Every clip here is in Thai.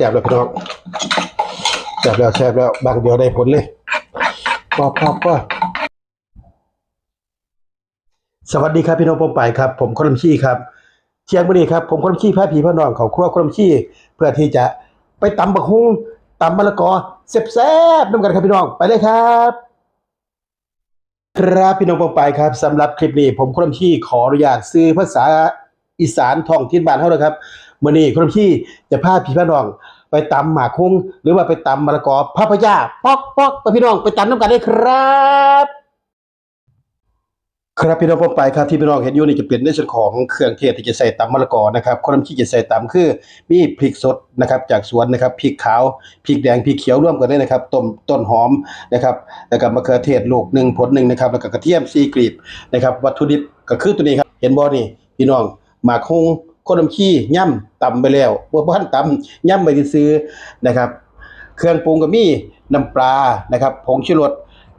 สบแล้วพี่น้องแสบแล้วแสบแล้วบางเดียวได้ผลเลยพอพอพอสวัสดีครับพี่น้องปมไปายครับ ผมคนลำชี้ครับเที่ยงวันนี้ครับผมคนลำชี้พาผีพาน้องเขาครัวคนลำชี้เพื่อที่จะไปตำบักฮุงตำมะละกอแซ่บๆน้ำกันครับพี่น้องไปเลยครับ ครับพี่น้องปองไปายครับสำหรับคลิปนี้ ผมคนลำชี้ขออนุญาตซื้อภาษาอีสานท้องถิ่นบ้านเฮานะครับ มื้อนี้คนลำชี้จะพาพี่พาน้อง ไปตำหมากฮุงหรือว่าไปตำมะละกอพระพยาปอกปอกไปพี่น้องไปตำน้ำกันได้ครับ ครับพี่น้องผมไปครับที่พี่น้องเห็นอยู่นี่จะเป็นในส่วนของเครื่องเทศที่จะใส่ตำมะละกอนะครับคนที่จะใส่ตำคือมีพริกสดนะครับจากสวนนะครับพริกขาวพริกแดงพริกเขียวร่วมกันเลยนะครับต้มต้นหอมนะครับแล้วก็มะเขือเทศลูกหนึ่งผลหนึ่งนะครับแล้วก็กระเทียมซีกรีบนะครับวัตถุดิบก็คือตัวนี้ครับเห็นบ่นี่พี่น้องหมากฮุง คนน้ำขี้ย่ำตำไปแล้วบ่บ่ทันตำย่ำไปซื้อนะครับ เครื่องปรุงก็มีน้ำปลานะครับผงชูรส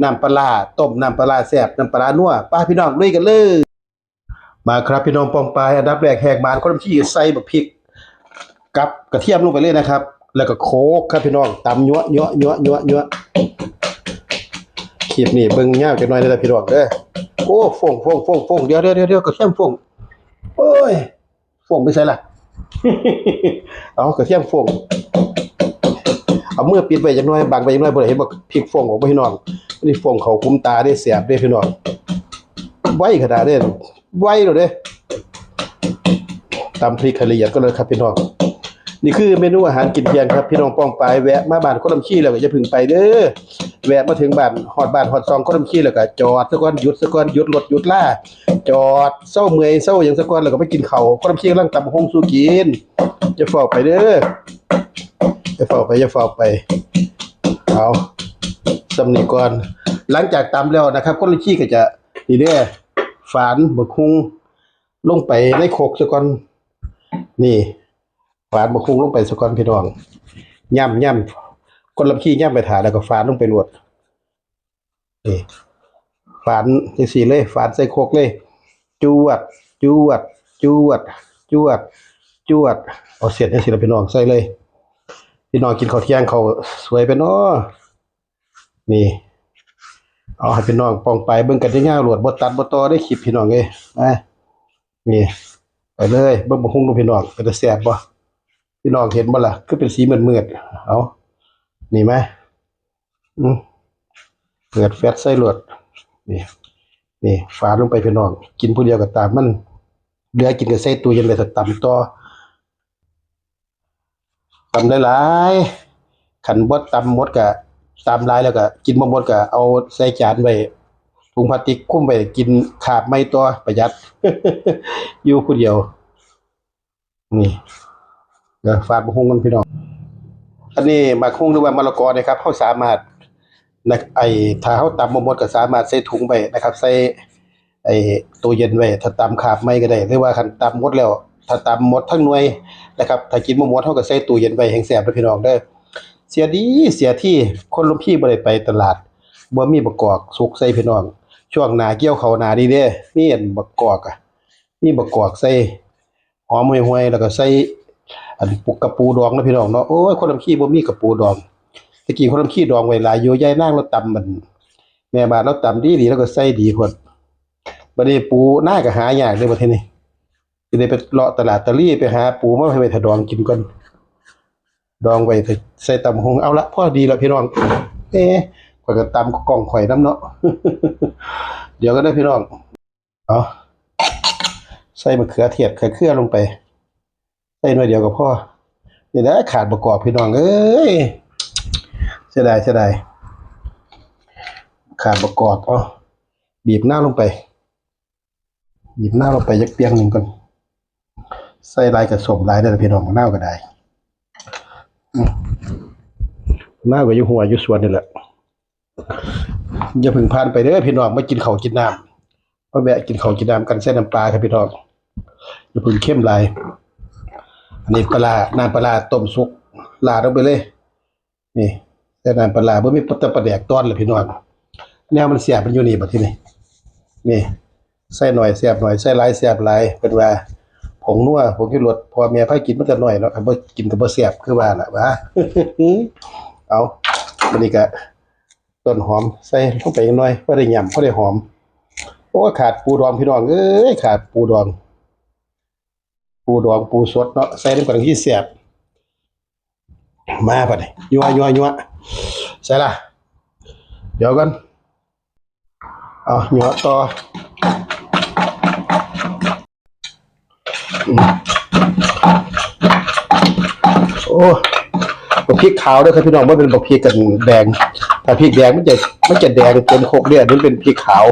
น้ำปลาต้มน้ำปลาแซ่บน้ำปลานัวป้าพี่น้องลุยกันเลยมาครับพี่น้องปองปลายอันดับแรกแหกบานคนที่ใส่บักพริกกับกระเทียมลงไปเลยนะครับ แล้วก็โคกครับพี่น้องตำยัวยัวยัวยัวยัวคลิปนี้เบิ่งยาวจักหน่อยเด้อพี่น้องเด้อโอ้ฟงฟงฟงฟงเดียวเดี๋ยวเดี๋ยวเดี๋ยวกระเทียมฟงโอ้ย ฟงไปใส่ล่ะเอากระเทียมฟงเอาเมื่อปิดไว้จักหน่อยบังไว้จักหน่อยบ่ได้เห็นบ่พริกฟงออกพี่น้องนี่ฟงเขาคุ้มตาได้เสียบได้พี่น้องไวขนาดเด้ไวแล้เด้ตำพริกให้ละเอียดก็เลยครับพี่น้องนี่คือเมนูอาหารกินเที่ยงครับ พี่น้องป้องปายแวะมาบ้านคนลำขี้แล้วก็อย่าพึ่งไปเด้อ แวะมาถึงบ้านฮอดบ้านฮอดซองคนลำขี้แล้วก็จอดซะก่อนหยุดซะก่อนหยุดรถหยุดล่า จอดเศร้าเมื่อยเศร้าหยังซะก่อนแล้วก็ไปกินเข้าวคนลำขี้กำลังตำบักหงสู้กินอย่าเฝ้าไปเด้ออย่าเฝ้าไปอย่าเฝ้าไปเอาสำนีก่อน หลังจากตำแล้วนะครับคนละขี้ก็จะนี่เด้อฝานบักฮุงลงไปในโคกซะก่อนนี่ฝานบักฮุงลงไปซะก่อนพี่น้องย่ำย่ำ คนละขี้ย่ำไปถาแล้วก็ฝานลงไปรวดนี่ฝานจังซี่เลยฝานใส่โคกเลย จวด จวด จวด จวด จวด เอาเสร็จจังซี่ล่ะพี่น้องใส่เลย พี่น้องกินข้าวเที่ยงเขาสวยไปเนาะนี่ เอาให้พี่น้องปองไปเบิ่งกันได้ง่ายหลวดบ่ตัดบ่ต่อได้คลิปพี่น้องเอ้ยมานี่ไปเลยเบิ่งบ่ฮุ่งดูพี่น้องเป็นตาแซ่บบ่พี่น้องเห็นบ่ล่ะคือเป็นสีเหมืดๆเอา นี่ไหมอืมเปิดแฟตใส่หลวดนี่นี่ฝาลงไปพี่น้อง กินผู้เดียวก็ตามมันเหลือกินก็ใส่ตู้เย็นไว้ถ้าตำต่อตำหลายๆขันบดตำหมดกะตำหลายแล้วก็กินบ่หมดก็เอาใส่จานไว้ถุงพลาสติกคลุมไว้กินขาบไม่ตัวประหยัด อยู่ผู้เดียว นี่เดี๋ยวฝาดบ่ฮงกันพี่น้อง อันนี้หมากฮงหรือว่ามะละกอนะครับเฮาสามารถนะไอ้ถ้าเฮาตำบ่หมดก็สามารถใส่ถุงไว้นะครับ ใส่ไอ้ตู้เย็นไว้ถ้าตำขาบไม่ก็ได้หรือว่าคันตำหมดแล้ว ถ้าตำหมดทั้งหน่วยนะครับ ถ้ากินบ่หมดเฮาก็ใส่ตู้เย็นไว้แห้งแซ่บเด้อพี่น้องเด้อเสียดีเสียที่คนลุมพี่บ่ได้ไปตลาดบ่มีบักกอกสุกใส่พี่น้อง ช่วงหน้าเกี่ยวเขาหนาดีเด้มีอันบักกอกอะมีบักกอกใส่หอมห่วยๆแล้วก็ใส่ อันปุกกระปูดองนะพี่น้องเนาะโอ้ยคนลำขี้บ่มีกระปูดองตะกี้คนลำขี้ดองไว้หลายอยู่ยายนางเราตำมัน แม่บ้านเราตำดีๆแล้วก็ใส่ดีพุ่นบัดนี้ปูหน้าก็หายากเด้อบัดทีนี้สิได้ไปเลาะตลาดตะลี่ไปหา ปูมาให้ไปถดองกินก่อนดองไว้ใส่ตำหงเอาละพอดีแล้วพี่น้องเอ๊ข่อยก็ตำกล่องข่อยน้ำเนาะเดี๋ยวก็ได้พี่น้องเอาใส่มะเขือเทศเขือเครือลงไป ใส่หน่อยเดียวก็พอนี่นะขาดประกอบพี่น้องเอ้ยเสียดายเสียดายขาดประกอบอ๋อบีบหน้าลงไปหยิบหน้าลงไปยักเปียงหนึ่งก่อนใส่ลายกับสมลายได้พี่น้องหน้าก็ได้หน้าก็อยู่หัวอยู่สวนนี่แหละอย่าพึ่งพานไปเด้อพี่น้องมากินข้าวกินน้ำมาแวะกินข้าวกินน้ำกันเส้นน้ำปลาครับพี่น้องอย่าพึ่งเข้มลาย นนี้ปลาน้ำปลาต้มสุกลาลงไปเลย นี่ใส่น้ำปลาร้าบ่มีปัตตะปลาแดกต้อนเลยพี่น้องแนวมันเสียบมันอยู่นี่บัดที่นี้นี่ใส่หน่อยเสียบหน่อยใส่หลายเสียบหลายเป็นว่าผงนัวผงชูรสพอแม่พากินมันจะหน่อยเนาะคันบ่กินก็บ่แซ่บคือว่าล่ะว่าเอาบัดนี้ก็ต้นหอมใส่ลงไปหน่อยพอได้ยำพอได้หอมโอ้ขาดปูดองพี่น้องเอ้ยขาดปูดอง ปูดองปูสดเนาะใส่ลงไปที่แซ่บมาบัดนี้ยัวยัวยัวใส่ละเดี๋ยวกันเอายัวต่อโอ้บักพริกขาวด้วยครับพี่น้องว่าเป็นบักพริกกันแดงถ้าพริกแดงมันจะมันจะแดงเต็มโคกเนี่ยนี่เป็นพริกขาว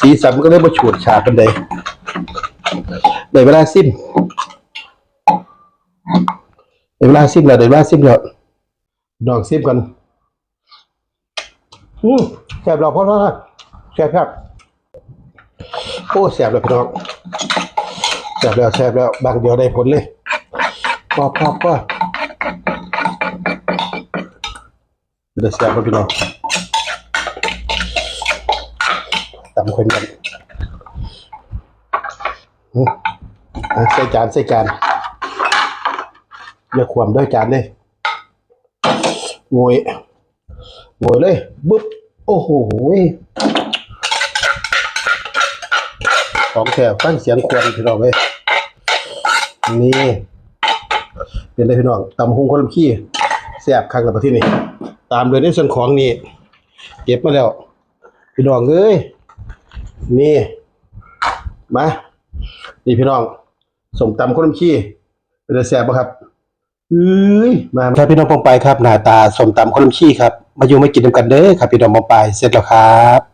สีสันมันก็เลยมาฉูดฉาดกันเลย ได้เวลาซิมได้เวลาซิมแล้วได้เวลาซิมแล้วดอกซิมกันอืมแซบเราเพราะว่าแซบครับโอ้แซบแล้วพี่น้องแซบแล้วแซบแล้วบางเดียวได้ผลเลยพอพอพอเดี๋ยวแซบแล้วพี่น้องตำคนกันอืมอะ ใส่จานใส่จานอย่าขวมด้วยจานเลยงวยงวยเลยบึ๊บโอ้โหของแถวฟังเสียงควรพี่น้องเลยนี่เป็นได้พี่น้องตำหงคนลำขี้แซ่บคักแล้วประที่นี่ตามโดยในส่วนของนี่เก็บมาแล้ว พี่น้องเอ้ยนี่มานี่พี่น้อง สมตำคนลำขี้เป็นแซ่บปะครับเอ้ยมาครับพี่น้องปองไปครับหน้าตาสมตำคนลำขี้ครับ มาอยู่มากินกันเด้อครับพี่น้องปองไปเสร็จแล้วครับ